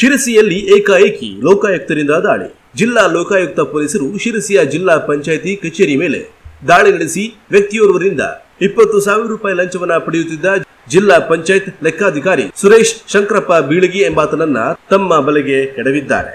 ಶಿರಸಿಯಲ್ಲಿ ಏಕಾಏಕಿ ಲೋಕಾಯುಕ್ತರಿಂದ ದಾಳಿ. ಜಿಲ್ಲಾ ಲೋಕಾಯುಕ್ತ ಪೊಲೀಸರು ಶಿರಸಿಯ ಜಿಲ್ಲಾ ಪಂಚಾಯಿತಿ ಕಚೇರಿ ಮೇಲೆ ದಾಳಿ ನಡೆಸಿ ವ್ಯಕ್ತಿಯೋರ್ವರಿಂದ ಇಪ್ಪತ್ತು ಸಾವಿರ ರೂಪಾಯಿ ಲಂಚವನ್ನ ಪಡೆಯುತ್ತಿದ್ದ ಜಿಲ್ಲಾ ಪಂಚಾಯತ್ ಲೆಕ್ಕಾಧಿಕಾರಿ ಸುರೇಶ್ ಶಂಕರಪ್ಪ ಬೀಳಗಿ ಎಂಬಾತನನ್ನ ತಮ್ಮ ಬಲೆಗೆ ಎಡವಿದ್ದಾರೆ.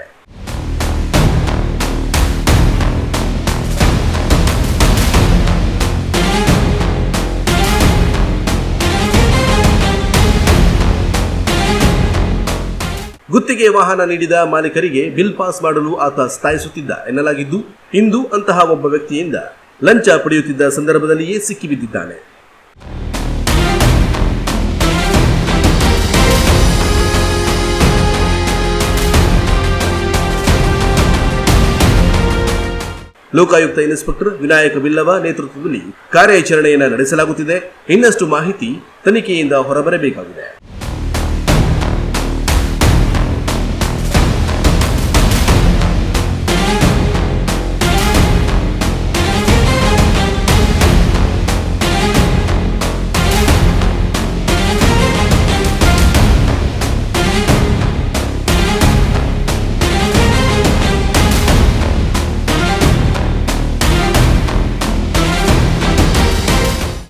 ಗುತ್ತಿಗೆ ವಾಹನ ನೀಡಿದ ಮಾಲೀಕರಿಗೆ ಬಿಲ್ ಪಾಸ್ ಮಾಡಲು ಆತ ಸ್ಥಾಯಿಸುತ್ತಿದ್ದ ಎನ್ನಲಾಗಿದ್ದು, ಇಂದು ಅಂತಹ ಒಬ್ಬ ವ್ಯಕ್ತಿಯಿಂದ ಲಂಚ ಪಡೆಯುತ್ತಿದ್ದ ಸಂದರ್ಭದಲ್ಲಿಯೇ ಸಿಕ್ಕಿಬಿದ್ದಿದ್ದಾನೆ. ಲೋಕಾಯುಕ್ತ ಇನ್ಸ್ಪೆಕ್ಟರ್ ವಿನಾಯಕ ಬಿಲ್ಲವ ನೇತೃತ್ವದಲ್ಲಿ ಕಾರ್ಯಾಚರಣೆಯನ್ನು ನಡೆಸಲಾಗುತ್ತಿದೆ. ಇನ್ನಷ್ಟು ಮಾಹಿತಿ ತನಿಖೆಯಿಂದ ಹೊರಬರಬೇಕಾಗಿದೆ.